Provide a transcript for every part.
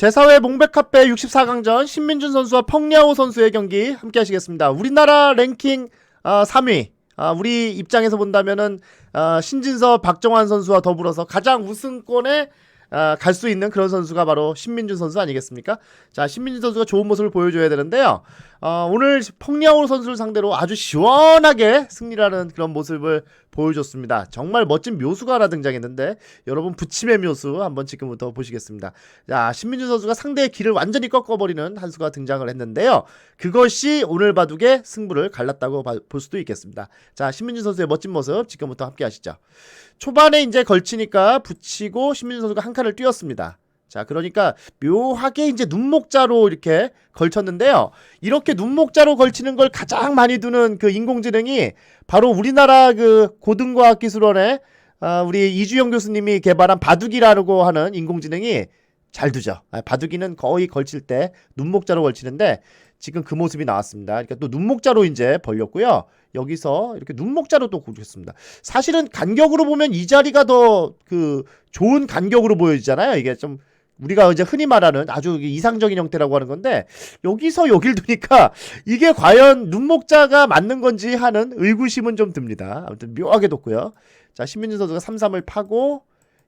제4회 몽백카페 64강전 신민준 선수와 펑리아오 선수의 경기 함께 하시겠습니다. 우리나라 랭킹 어, 3위. 아, 우리 입장에서 본다면은 어, 신진서 박정환 선수와 더불어서 가장 우승권에 어, 갈 수 있는 그런 선수가 바로 신민준 선수 아니겠습니까? 자, 신민준 선수가 좋은 모습을 보여줘야 되는데요. 어, 오늘 펑리아오 선수를 상대로 아주 시원하게 승리하는 그런 모습을 보여줬습니다. 정말 멋진 묘수가 하나 등장했는데 여러분 부침의 묘수 한번 지금부터 보시겠습니다. 자, 신민준 선수가 상대의 길을 완전히 꺾어버리는 한 수가 등장을 했는데요. 그것이 오늘 바둑의 승부를 갈랐다고 봐- 볼 수도 있겠습니다. 자, 신민준 선수의 멋진 모습 지금부터 함께 하시죠. 초반에 이제 걸치니까 붙이고 신민준 선수가 한 칸을 뛰었습니다. 자, 그러니까 묘하게 이제 눈목자로 이렇게 걸쳤는데요. 이렇게 눈목자로 걸치는 걸 가장 많이 두는 그 인공지능이 바로 우리나라 그 고등과학기술원의 아, 우리 이주영 교수님이 개발한 바둑이라고 하는 인공지능이 잘 두죠. 아, 바둑이는 거의 걸칠 때 눈목자로 걸치는데 지금 그 모습이 나왔습니다. 그러니까 또 눈목자로 이제 벌렸고요. 여기서 이렇게 눈목자로 또 고쳤습니다. 사실은 간격으로 보면 이 자리가 더 그 좋은 간격으로 보여지잖아요. 이게 좀 우리가 이제 흔히 말하는 아주 이상적인 형태라고 하는 건데 여기서 여길 두니까 이게 과연 눈목자가 맞는 건지 하는 의구심은 좀 듭니다. 아무튼 묘하게 뒀고요. 자, 신민준 선수가 3-3을 파고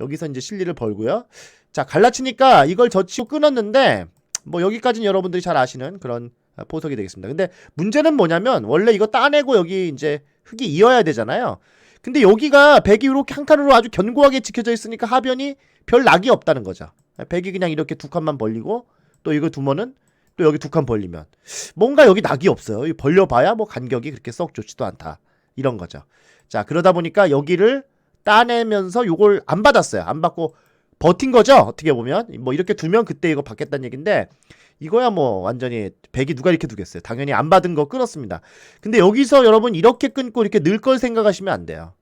여기서 이제 실리를 벌고요. 자, 갈라치니까 이걸 젖히고 끊었는데 뭐 여기까지는 여러분들이 잘 아시는 그런 포석이 되겠습니다. 근데 문제는 뭐냐면 원래 이거 따내고 여기 이제 흙이 이어야 되잖아요. 근데 여기가 백이 이렇게 한 칸으로 아주 견고하게 지켜져 있으니까 하변이 별 낙이 없다는 거죠. 백이 그냥 이렇게 두 칸만 벌리고 또 이거 두면은 또 여기 두 칸 벌리면 뭔가 여기 낙이 없어요. 이 벌려봐야 뭐 간격이 그렇게 썩 좋지도 않다. 이런 거죠. 자 그러다 보니까 여기를 따내면서 요걸 안 받았어요. 안 받고 버틴 거죠. 어떻게 보면 뭐 이렇게 두면 그때 이거 받겠다는 얘긴데 이거야 뭐 완전히 백이 누가 이렇게 두겠어요. 당연히 안 받은 거 끊었습니다. 근데 여기서 여러분 이렇게 끊고 이렇게 늘 걸 생각하시면 안 돼요.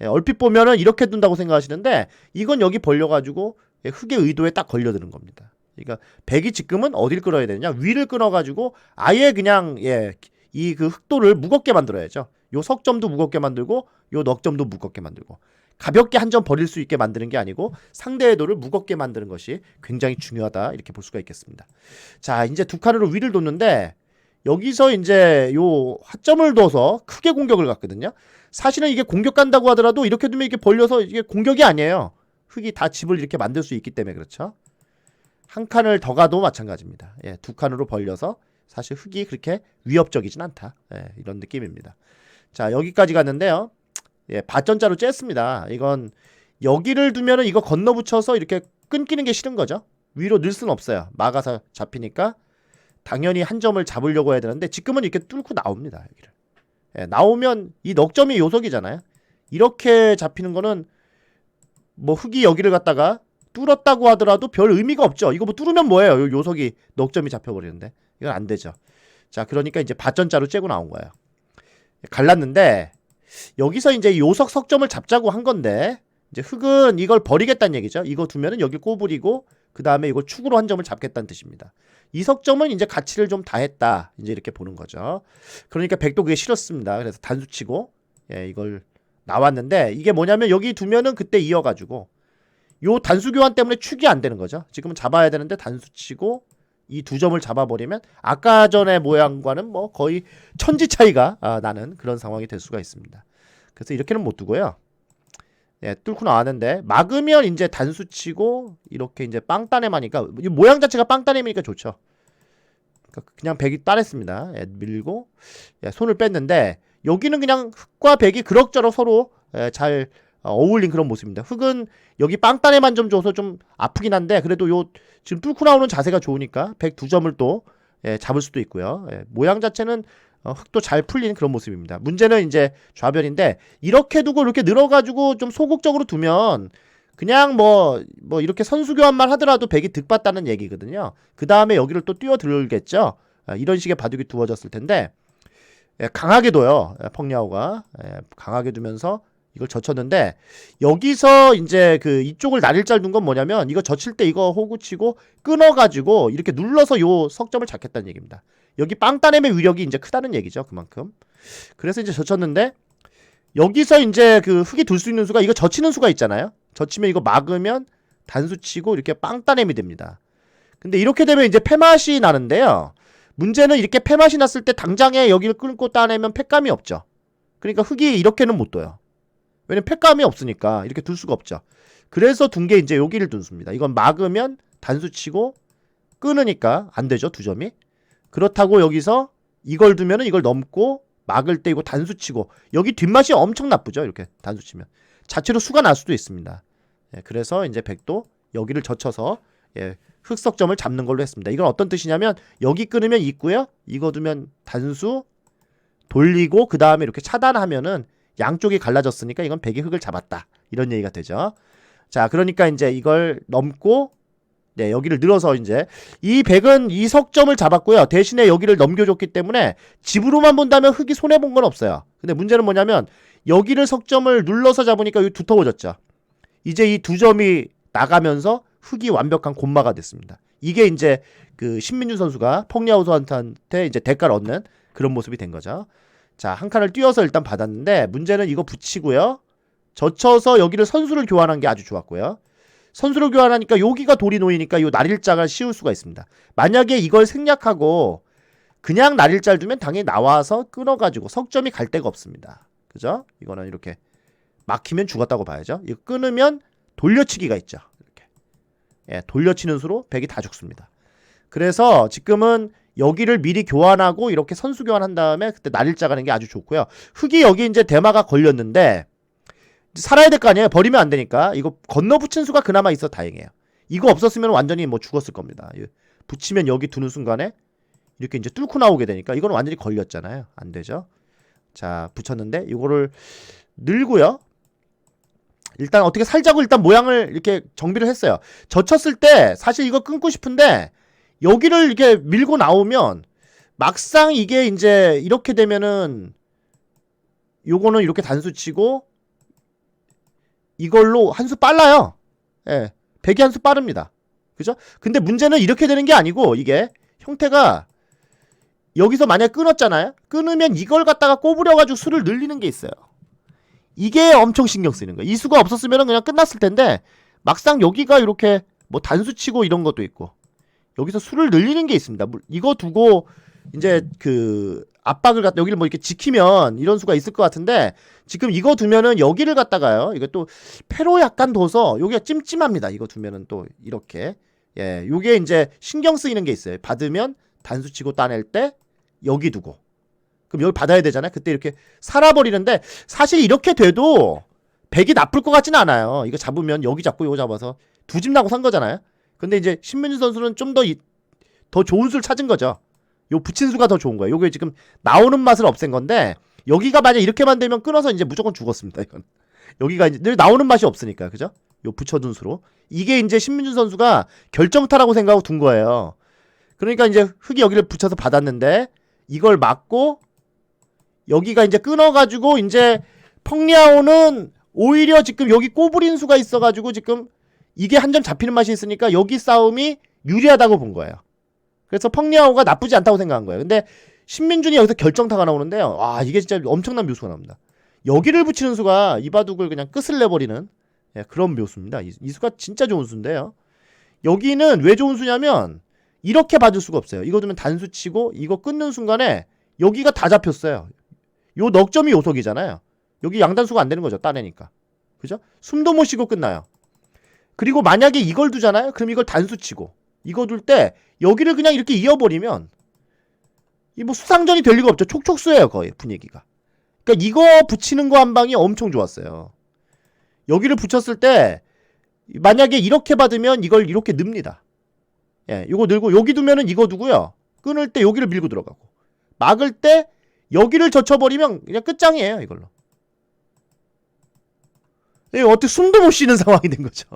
예, 얼핏 보면은 이렇게 둔다고 생각하시는데 이건 여기 벌려가지고 예, 흙의 의도에 딱 걸려드는 겁니다. 그러니까 백이 지금은 어딜 끌어야 되느냐 위를 끊어가지고 아예 그냥 예 이 그 흑도를 무겁게 만들어야죠. 요 석점도 무겁게 만들고 요 넉점도 무겁게 만들고 가볍게 한 점 버릴 수 있게 만드는 게 아니고 상대의 도를 무겁게 만드는 것이 굉장히 중요하다 이렇게 볼 수가 있겠습니다. 자 이제 두 칸으로 위를 뒀는데 여기서 이제 요 하점을 둬서 크게 공격을 갔거든요. 사실은 이게 공격 간다고 하더라도 이렇게 두면 이게 벌려서 이게 공격이 아니에요. 흙이 다 집을 이렇게 만들 수 있기 때문에 그렇죠. 한 칸을 더 가도 마찬가지입니다. 예, 두 칸으로 벌려서 사실 흙이 그렇게 위협적이진 않다. 예, 이런 느낌입니다. 자, 여기까지 갔는데요. 예, 밭전자로 쬐습니다. 이건 여기를 두면은 이거 건너붙여서 이렇게 끊기는 게 싫은 거죠. 위로 늘 수는 없어요. 막아서 잡히니까 당연히 한 점을 잡으려고 해야 되는데 지금은 이렇게 뚫고 나옵니다. 여기를. 예, 나오면 이 넉점이 요석이잖아요. 이렇게 잡히는 거는 뭐 흙이 여기를 갖다가 뚫었다고 하더라도 별 의미가 없죠. 이거 뭐 뚫으면 뭐예요? 요 요석이 넉점이 잡혀버리는데 이건 안 되죠. 자, 그러니까 이제 밭전자로 째고 나온 거예요. 갈랐는데 여기서 이제 요석 석점을 잡자고 한 건데 이제 흙은 이걸 버리겠다는 얘기죠. 이거 두면은 여기 꼬부리고 그 다음에 이거 축으로 한 점을 잡겠다는 뜻입니다. 이 석점은 이제 가치를 좀 다했다. 이제 이렇게 보는 거죠. 그러니까 백도 그게 싫었습니다. 그래서 단수치고 예, 이걸 나왔는데 이게 뭐냐면 여기 두면은 그때 이어가지고 요 단수 교환 때문에 축이 안 되는 거죠. 지금은 잡아야 되는데 단수 치고 이 두 점을 잡아버리면 아까 전의 모양과는 뭐 거의 천지 차이가 아, 나는 그런 상황이 될 수가 있습니다. 그래서 이렇게는 못 두고요. 예, 뚫고 나왔는데 막으면 이제 단수 치고 이렇게 이제 빵따내마니까 이 모양 자체가 빵따내미니까 좋죠. 그러니까 그냥 백이 따냈습니다. 예, 밀고 예, 손을 뺐는데 여기는 그냥 흙과 백이 그럭저럭 서로 예, 잘 어, 어울린 그런 모습입니다. 흙은 여기 빵따내만 좀 줘서 좀 아프긴 한데 그래도 요 지금 뚫고 나오는 자세가 좋으니까 백 두 점을 또 예, 잡을 수도 있고요. 예, 모양 자체는 어, 흙도 잘 풀린 그런 모습입니다. 문제는 이제 좌변인데 이렇게 두고 이렇게 늘어가지고 좀 소극적으로 두면 그냥 뭐, 뭐 이렇게 선수 교환만 하더라도 백이 득봤다는 얘기거든요. 그 다음에 여기를 또 뛰어들겠죠. 아, 이런 식의 바둑이 두어졌을 텐데 예, 강하게 둬요. 예, 펑야오가 예, 강하게 두면서 이걸 젖혔는데 여기서 이제 그 이쪽을 날일잘 둔 건 뭐냐면 이거 젖힐 때 이거 호구 치고 끊어 가지고 이렇게 눌러서 요 석점을 잡겠다는 얘기입니다. 여기 빵따냄의 위력이 이제 크다는 얘기죠. 그만큼. 그래서 이제 젖혔는데 여기서 이제 그 흙이 둘 수 있는 수가 이거 젖히는 수가 있잖아요. 젖히면 이거 막으면 단수 치고 이렇게 빵따냄이 됩니다. 근데 이렇게 되면 이제 패맛이 나는데요. 문제는 이렇게 패맛이 났을 때 당장에 여기를 끊고 따내면 패감이 없죠. 그러니까 흙이 이렇게는 못 둬요. 왜냐면 패감이 없으니까 이렇게 둘 수가 없죠. 그래서 둔 게 이제 여기를 둔 수입니다. 이건 막으면 단수 치고 끊으니까 안 되죠. 두 점이. 그렇다고 여기서 이걸 두면은 이걸 넘고 막을 때 이거 단수 치고 여기 뒷맛이 엄청 나쁘죠. 이렇게 단수 치면. 자체로 수가 날 수도 있습니다. 예, 그래서 이제 백도 여기를 젖혀서 예, 흑석점을 잡는 걸로 했습니다. 이건 어떤 뜻이냐면 여기 끊으면 있고요. 이거 두면 단수 돌리고 그 다음에 이렇게 차단하면은 양쪽이 갈라졌으니까 이건 백의 흑을 잡았다. 이런 얘기가 되죠. 자, 그러니까 이제 이걸 넘고 네, 여기를 늘어서 이제 이 백은 이 석점을 잡았고요. 대신에 여기를 넘겨줬기 때문에 집으로만 본다면 흑이 손해 본 건 없어요. 근데 문제는 뭐냐면 여기를 석점을 눌러서 잡으니까 여기 두터워졌죠. 이제 이 두 점이 나가면서 흑이 완벽한 곤마가 됐습니다. 이게 이제 그 신민준 선수가 선수한테 이제 대가를 얻는 그런 모습이 된 거죠. 자, 한 칸을 띄워서 일단 받았는데 문제는 이거 붙이고요. 젖혀서 여기를 선수를 교환한 게 아주 좋았고요. 선수를 교환하니까 여기가 돌이 놓이니까 이 날일자가 씌울 수가 있습니다. 만약에 이걸 생략하고 그냥 날일자를 두면 당연히 나와서 끊어가지고 석점이 갈 데가 없습니다. 그죠? 이거는 이렇게 막히면 죽었다고 봐야죠. 이거 끊으면 돌려치기가 있죠. 예, 돌려치는 수로 백이 다 죽습니다. 그래서 지금은 여기를 미리 교환하고 이렇게 선수 교환한 다음에 그때 날일자 가는 게 아주 좋고요. 흙이 여기 이제 대마가 걸렸는데 살아야 될 거 아니에요. 버리면 안 되니까 이거 건너 붙인 수가 그나마 있어 다행이에요. 이거 없었으면 완전히 뭐 죽었을 겁니다. 이- 붙이면 여기 두는 순간에 이렇게 이제 뚫고 나오게 되니까 이건 완전히 걸렸잖아요. 안 되죠. 자 붙였는데 이거를 늘고요. 일단 어떻게 살자고 일단 모양을 이렇게 정비를 했어요. 젖혔을 때 사실 이거 끊고 싶은데 여기를 이렇게 밀고 나오면 막상 이게 이제 이렇게 되면은 요거는 이렇게 단수 치고 이걸로 한 수 빨라요. 예. 백이 한 수 빠릅니다. 그죠? 근데 문제는 이렇게 되는 게 아니고 이게 형태가 여기서 만약 끊었잖아요. 끊으면 이걸 갖다가 꼬부려 가지고 수를 늘리는 게 있어요. 이게 엄청 신경 쓰이는 거예요. 이 수가 없었으면 그냥 끝났을 텐데 막상 여기가 이렇게 뭐 단수 치고 이런 것도 있고 여기서 수를 늘리는 게 있습니다. 물- 이거 두고 이제 그 압박을 갖다 여기를 뭐 이렇게 지키면 이런 수가 있을 것 같은데 지금 이거 두면은 여기를 갖다가요. 이거 또 패로 약간 둬서 여기가 찜찜합니다. 이거 두면은 또 이렇게 예, 요게 이제 신경 쓰이는 게 있어요. 받으면 단수 치고 따낼 때 여기 두고 그럼 여기 받아야 되잖아요. 그때 이렇게 살아버리는데 사실 이렇게 돼도 백이 나쁠 것 같지는 않아요. 이거 잡으면 여기 잡고 이거 잡아서 두 집 나고 산 거잖아요. 근데 이제 신민주 선수는 좀더더 좋은 수를 찾은 거죠. 요 붙인 수가 더 좋은 거예요. 요게 지금 나오는 맛을 없앤 건데 여기가 만약 이렇게만 되면 끊어서 이제 무조건 죽었습니다. 이건 여기가 이제 늘 나오는 맛이 없으니까 그죠? 요 붙여둔 수로 이게 이제 신민준 선수가 결정타라고 생각하고 둔 거예요. 그러니까 이제 흙이 여기를 붙여서 받았는데 이걸 막고 여기가 이제 끊어가지고 이제 펑리아오는 오히려 지금 여기 꼬부린 수가 있어가지고 지금 이게 한 점 잡히는 맛이 있으니까 여기 싸움이 유리하다고 본 거예요. 그래서 펑리아오가 나쁘지 않다고 생각한 거예요. 근데 신민준이 여기서 결정타가 나오는데요. 와 이게 진짜 엄청난 묘수가 나옵니다. 여기를 붙이는 수가 이바둑을 그냥 끝을 내버리는 예, 그런 묘수입니다. 이, 이 수가 진짜 좋은 수인데요. 여기는 왜 좋은 수냐면 이렇게 받을 수가 없어요. 이거 두면 단수 치고 이거 끊는 순간에 여기가 다 잡혔어요. 요 넉점이 요속이잖아요. 여기 양단수가 안 되는 거죠. 따내니까. 그죠? 숨도 못 쉬고 끝나요. 그리고 만약에 이걸 두잖아요. 그럼 이걸 단수 치고 이거 둘 때 여기를 그냥 이렇게 이어버리면 이 뭐 수상전이 될 리가 없죠. 촉촉수예요 거의 분위기가. 그러니까 이거 붙이는 거 한 방이 엄청 좋았어요. 여기를 붙였을 때 만약에 이렇게 받으면 이걸 이렇게 늡니다. 예, 이거 늘고 여기 두면은 이거 두고요. 끊을 때 여기를 밀고 들어가고 막을 때 여기를 젖혀버리면 그냥 끝장이에요 이걸로. 예, 어떻게 숨도 못 쉬는 상황이 된 거죠.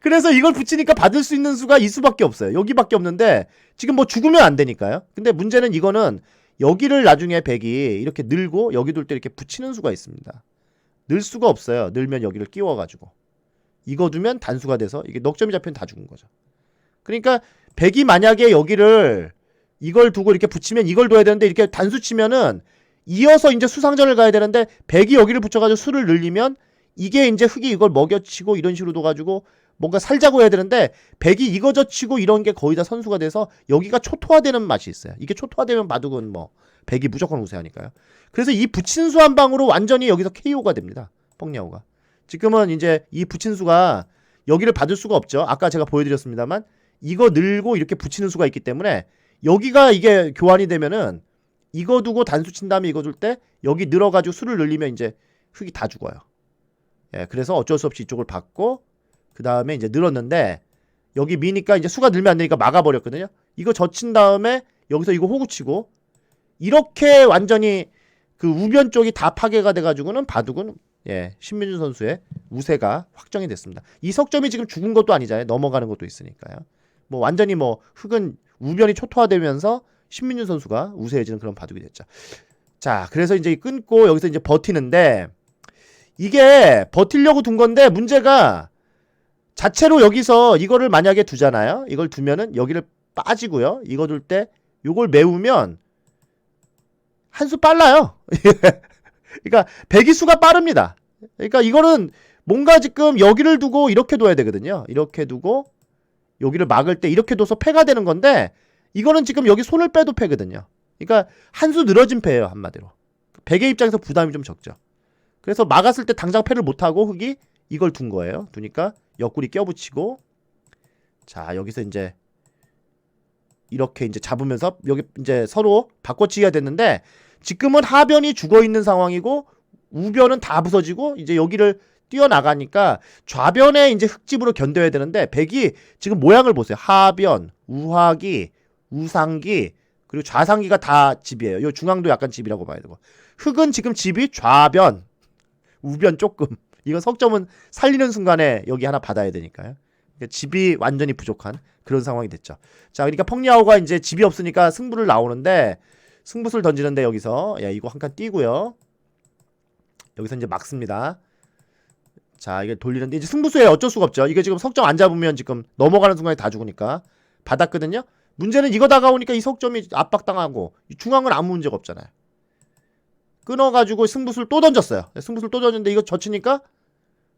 그래서 이걸 붙이니까 받을 수 있는 수가 이 수밖에 없어요. 여기밖에 없는데 지금 뭐 죽으면 안 되니까요. 근데 문제는 이거는 여기를 나중에 백이 이렇게 늘고 여기 둘때 이렇게 붙이는 수가 있습니다. 늘 수가 없어요. 늘면 여기를 끼워가지고 이거 두면 단수가 돼서 이게 넉점이 잡히면 다 죽은 거죠. 그러니까 백이 만약에 여기를 이걸 두고 이렇게 붙이면 이걸 둬야 되는데 이렇게 단수 치면은 이어서 이제 수상전을 가야 되는데 백이 여기를 붙여가지고 수를 늘리면 이게 이제 흙이 이걸 먹여치고 이런 식으로 둬가지고 뭔가 살자고 해야 되는데 백이 이거 저치고 이런 게 거의 다 선수가 돼서 여기가 초토화되는 맛이 있어요. 이게 초토화되면 바둑은 뭐 백이 무조건 우세하니까요. 그래서 이 부친수 한 방으로 완전히 여기서 KO가 됩니다. 펑냐오가. 지금은 이제 이 부친수가 여기를 받을 수가 없죠. 아까 제가 보여드렸습니다만 이거 늘고 이렇게 붙이는 수가 있기 때문에 여기가 이게 교환이 되면은 이거 두고 단수 친 다음에 이거 둘때 여기 늘어가지고 수를 늘리면 이제 흙이 다 죽어요. 예, 그래서 어쩔 수 없이 이쪽을 받고 그 다음에 이제 늘었는데 여기 미니까 이제 수가 늘면 안 되니까 막아버렸거든요. 이거 젖힌 다음에 여기서 이거 호구 치고 이렇게 완전히 그 우변 쪽이 다 파괴가 돼가지고는 바둑은 예 신민준 선수의 우세가 확정이 됐습니다. 이 석점이 지금 죽은 것도 아니잖아요. 넘어가는 것도 있으니까요. 뭐 완전히 뭐 흙은 우변이 초토화되면서 신민준 선수가 우세해지는 그런 바둑이 됐죠. 자, 그래서 이제 끊고 여기서 이제 버티는데 이게 버틸려고 둔 건데 문제가 자체로 여기서 이거를 만약에 두잖아요. 이걸 두면은 여기를 빠지고요. 이거 둘때 요걸 메우면 한 수 빨라요. 그러니까 배기수가 빠릅니다. 그러니까 이거는 뭔가 지금 여기를 두고 이렇게 둬야 되거든요. 이렇게 두고 여기를 막을 때 이렇게 둬서 패가 되는 건데 이거는 지금 여기 손을 빼도 패거든요. 그러니까 한 수 늘어진 패예요 한마디로. 백의 입장에서 부담이 좀 적죠. 그래서 막았을 때 당장 패를 못하고 흑이 이걸 둔 거예요. 두니까 옆구리 껴붙이고 자 여기서 이제 이렇게 이제 잡으면서 여기 이제 서로 바꿔치기가 됐는데 지금은 하변이 죽어 있는 상황이고 우변은 다 부서지고 이제 여기를 뛰어나가니까 좌변에 이제 흙집으로 견뎌야 되는데 백이 지금 모양을 보세요. 하변, 우하기, 우상기 그리고 좌상기가 다 집이에요. 요 중앙도 약간 집이라고 봐야 되고 흙은 지금 집이 좌변, 우변 조금. 이건 석점은 살리는 순간에 여기 하나 받아야 되니까요. 그러니까 집이 완전히 부족한 그런 상황이 됐죠. 자, 그러니까 펑리아오가 이제 집이 없으니까 승부를 나오는데 승부수를 던지는데 여기서 야 이거 한 칸 띄고요. 여기서 이제 막습니다. 자, 이게 돌리는데 이제 승부수에 어쩔 수가 없죠. 이게 지금 석점 안 잡으면 지금 넘어가는 순간에 다 죽으니까 받았거든요. 문제는 이거 다가오니까 이 석점이 압박당하고 이 중앙은 아무 문제가 없잖아요. 끊어가지고 승부수를 또 던졌어요. 승부수를 또 던졌는데 이거 젖히니까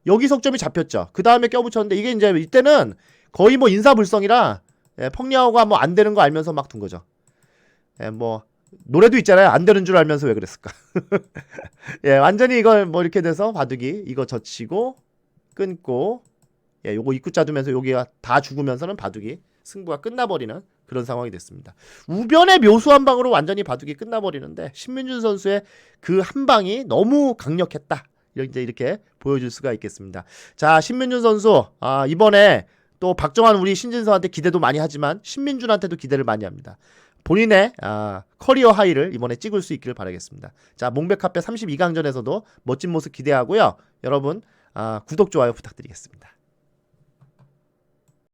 여기 석점이 잡혔죠. 그 다음에 껴붙였는데 이게 이제 이때는 거의 뭐 인사불성이라 예, 펑리아오가 뭐 안 되는 거 알면서 막 둔 거죠. 예, 뭐 노래도 있잖아요. 안 되는 줄 알면서 왜 그랬을까? 예, 완전히 이걸 뭐 이렇게 돼서 바둑이 이거 젖히고 끊고 예, 요거 입구자 두면서 여기가 다 죽으면서는 바둑이 승부가 끝나버리는 그런 상황이 됐습니다. 우변의 묘수 한 방으로 완전히 바둑이 끝나버리는데 신민준 선수의 그 한 방이 너무 강력했다. 이제 이렇게 보여줄 수가 있겠습니다. 자, 신민준 선수 아, 이번에 또 박정환 우리 신진서한테 기대도 많이 하지만 신민준한테도 기대를 많이 합니다. 본인의 아, 커리어 하이를 이번에 찍을 수 있기를 바라겠습니다. 자, 몽백카페 32강전에서도 멋진 모습 기대하고요. 여러분 아, 구독 좋아요 부탁드리겠습니다.